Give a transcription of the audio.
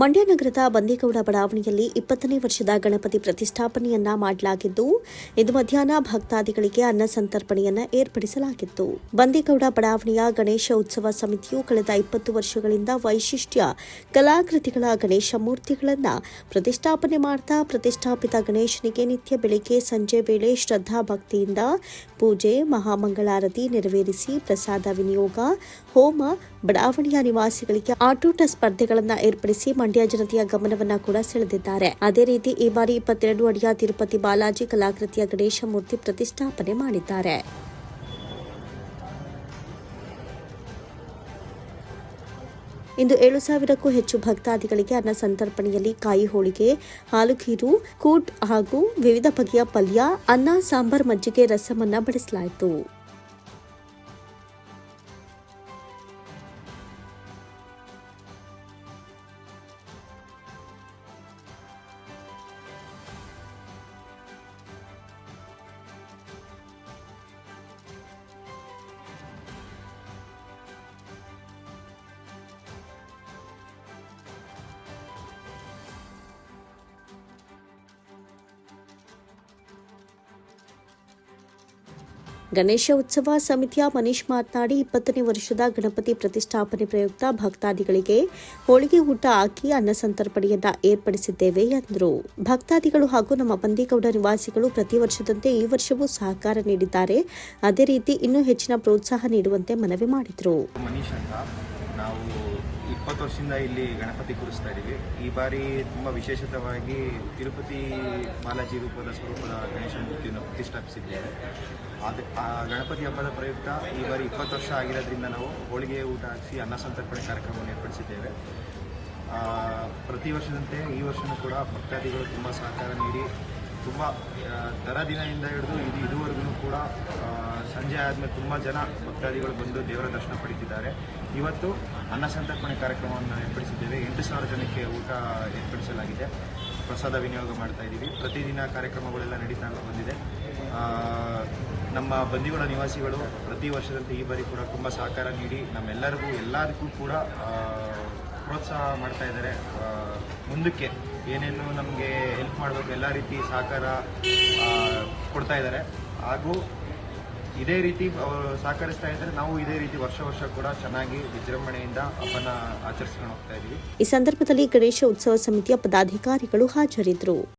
ಮಂಡ್ಯ ನಗರದ ಬಂದೇಗೌಡ ಬಡಾವಣೆಯಲ್ಲಿ ಇಪ್ಪತ್ತನೇ ವರ್ಷದ ಗಣಪತಿ ಪ್ರತಿಷ್ಠಾಪನೆಯನ್ನ ಮಾಡಲಾಗಿದ್ದು, ಇಂದು ಮಧ್ಯಾಹ್ನ ಭಕ್ತಾದಿಗಳಿಗೆ ಅನ್ನ ಸಂತರ್ಪಣೆಯನ್ನ ಏರ್ಪಡಿಸಲಾಗಿತ್ತು. ಬಂದೇಗೌಡ ಬಡಾವಣೆಯ ಗಣೇಶ ಉತ್ಸವ ಸಮಿತಿಯು ಕಳೆದ ಇಪ್ಪತ್ತು ವರ್ಷಗಳಿಂದ ವೈಶಿಷ್ಟ್ಯ ಕಲಾಕೃತಿಗಳ ಗಣೇಶ ಮೂರ್ತಿಗಳನ್ನ ಪ್ರತಿಷ್ಠಾಪನೆ ಮಾಡ್ತಾ, ಪ್ರತಿಷ್ಠಾಪಿತ ಗಣೇಶನಿಗೆ ನಿತ್ಯ ಬೆಳಿಗ್ಗೆ ಸಂಜೆ ವೇಳೆ ಶ್ರದ್ಧಾ ಭಕ್ತಿಯಿಂದ ಪೂಜೆ, ಮಹಾಮಂಗಳಾರತಿ ನೆರವೇರಿಸಿ ಪ್ರಸಾದ ವಿನಿಯೋಗ, ಹೋಮ, ಬಡಾವಣೆಯ ನಿವಾಸಿಗಳಿಗೆ ಆಟೋಟ ಸ್ಪರ್ಧೆಗಳನ್ನ ಏರ್ಪಡಿಸಿ ಮಂಡ್ಯ ಜನತೆಯ ಗಮನವನ್ನ ಕೂಡ ಸೆಳೆದಿದ್ದಾರೆ. ಅದೇ ರೀತಿ ಈ ಬಾರಿ ಇಪ್ಪತ್ತೆರಡು ಅಡಿಯ ತಿರುಪತಿ ಬಾಲಾಜಿ ಕಲಾಕೃತಿಯ ಗಣೇಶ ಮೂರ್ತಿ ಪ್ರತಿಷ್ಠಾಪನೆ ಮಾಡಿದ್ದಾರೆ. ಇಂದು ಏಳು ಸಾವಿರಕ್ಕೂ ಹೆಚ್ಚು ಭಕ್ತಾದಿಗಳಿಗೆ ಅನ್ನ ಸಂತರ್ಪಣೆಯಲ್ಲಿ ಕಾಯಿ ಹೋಳಿಗೆ ಹಾಲುಖೀರು ಕೂಟ್ ಹಾಗೂ ವಿವಿಧ ಬಗೆಯ ಪಲ್ಯ, ಅನ್ನ, ಸಾಂಬಾರ್ ಮಜ್ಜಿಗೆ, ರಸಮನ್ನ ಬಡಿಸಲಾಯಿತು. ಗಣೇಶ ಉತ್ಸವ ಸಮಿತಿಯ ಮನೀಶ್ ಮಾತನಾಡಿ, ಇಪ್ಪತ್ತನೇ ವರ್ಷದ ಗಣಪತಿ ಪ್ರತಿಷ್ಠಾಪನೆ ಪ್ರಯುಕ್ತ ಭಕ್ತಾದಿಗಳಿಗೆ ಹೋಳಿಗೆ ಊಟ ಹಾಕಿ ಅನ್ನ ಸಂತರ್ಪಣೆಯನ್ನ ಏರ್ಪಡಿಸಿದ್ದೇವೆ ಎಂದರು. ಭಕ್ತಾದಿಗಳು ಹಾಗೂ ನಮ್ಮ ಬಂದಿಗೌಡ ನಿವಾಸಿಗಳು ಪ್ರತಿ ವರ್ಷದಂತೆ ಈ ವರ್ಷವೂ ಸಹಕಾರ ನೀಡಿದ್ದಾರೆ. ಅದೇ ರೀತಿ ಇನ್ನೂ ಹೆಚ್ಚಿನ ಪ್ರೋತ್ಸಾಹ ನೀಡುವಂತೆ ಮನವಿ ಮಾಡಿದರು. ಇಪ್ಪತ್ತು ವರ್ಷದಿಂದ ಇಲ್ಲಿ ಗಣಪತಿ ಕೂರಿಸ್ತಾ ಇದ್ದೀವಿ. ಈ ಬಾರಿ ತುಂಬ ವಿಶೇಷತವಾಗಿ ತಿರುಪತಿ ಬಾಲಾಜಿ ರೂಪದ ಸ್ವರೂಪದ ಗಣೇಶ ಮೂರ್ತಿಯನ್ನು ಪ್ರತಿಷ್ಠಾಪಿಸಿದ್ದೇವೆ. ಅದು ಆ ಗಣಪತಿ ಹಬ್ಬದ ಪ್ರಯುಕ್ತ ಈ ಬಾರಿ ಇಪ್ಪತ್ತು ವರ್ಷ ಆಗಿರೋದ್ರಿಂದ ನಾವು ಹೋಳಿಗೆ ಊಟ ಹಾಕಿಸಿ ಅನ್ನ ಸಂತರ್ಪಣೆ ಕಾರ್ಯಕ್ರಮವನ್ನು ಏರ್ಪಡಿಸಿದ್ದೇವೆ. ಪ್ರತಿ ವರ್ಷದಂತೆ ಈ ವರ್ಷವೂ ಕೂಡ ಭಕ್ತಾದಿಗಳು ತುಂಬ ಸಹಕಾರ ನೀಡಿ, ತುಂಬ ದರ ದಿನದಿಂದ ಹಿಡಿದು ಇದು ಇದುವರೆಗೂ ಕೂಡ ಸಂಜೆ ಆದಮೇಲೆ ತುಂಬ ಜನ ಭಕ್ತಾದಿಗಳು ಬಂದು ದೇವರ ದರ್ಶನ ಪಡೀತಿದ್ದಾರೆ ಇವತ್ತು ಅನ್ನ ಸಂತರ್ಪಣೆ ಕಾರ್ಯಕ್ರಮವನ್ನು ಏರ್ಪಡಿಸಿದ್ದೇವೆ. ಎಂಟು ಸಾವಿರ ಜನಕ್ಕೆ ಊಟ ಏರ್ಪಡಿಸಲಾಗಿದೆ. ಪ್ರಸಾದ ವಿನಿಯೋಗ ಮಾಡ್ತಾ ಇದ್ದೀವಿ. ಪ್ರತಿದಿನ ಕಾರ್ಯಕ್ರಮಗಳೆಲ್ಲ ನಡೀತಾ ಬಂದಿದೆ. ನಮ್ಮ ಬಂದಿಗಳ ನಿವಾಸಿಗಳು ಪ್ರತಿ ವರ್ಷದಂತೆ ಈ ಬಾರಿ ಕೂಡ ತುಂಬ ಸಹಕಾರ ನೀಡಿ ನಮ್ಮೆಲ್ಲರಿಗೂ ಎಲ್ಲದಕ್ಕೂ ಕೂಡ ಪ್ರೋತ್ಸಾಹ ಮಾಡ್ತಾ ಇದ್ದಾರೆ. ಮುಂದಕ್ಕೆ ಏನೇನು ನಮಗೆ ಹೆಲ್ಪ್ ಮಾಡಬೇಕು, ಎಲ್ಲ ರೀತಿ ಸಹಕಾರ ಕೊಡ್ತಾ ಇದ್ದಾರೆ. ಹಾಗೂ ಇದೇ ರೀತಿ ಅವರು ಸಹಕರಿಸ್ತಾ ಇದ್ರೆ ನಾವು ಇದೇ ರೀತಿ ವರ್ಷ ವರ್ಷ ಕೂಡ ಚೆನ್ನಾಗಿ ವಿಜೃಂಭಣೆಯಿಂದ ಹಬ್ಬನ ಆಚರಿಸ್ಕೊಂಡು ಹೋಗ್ತಾ ಇದೀವಿ. ಈ ಸಂದರ್ಭದಲ್ಲಿ ಗಣೇಶ ಉತ್ಸವ ಸಮಿತಿಯ ಪದಾಧಿಕಾರಿಗಳು ಹಾಜರಿದ್ದರು.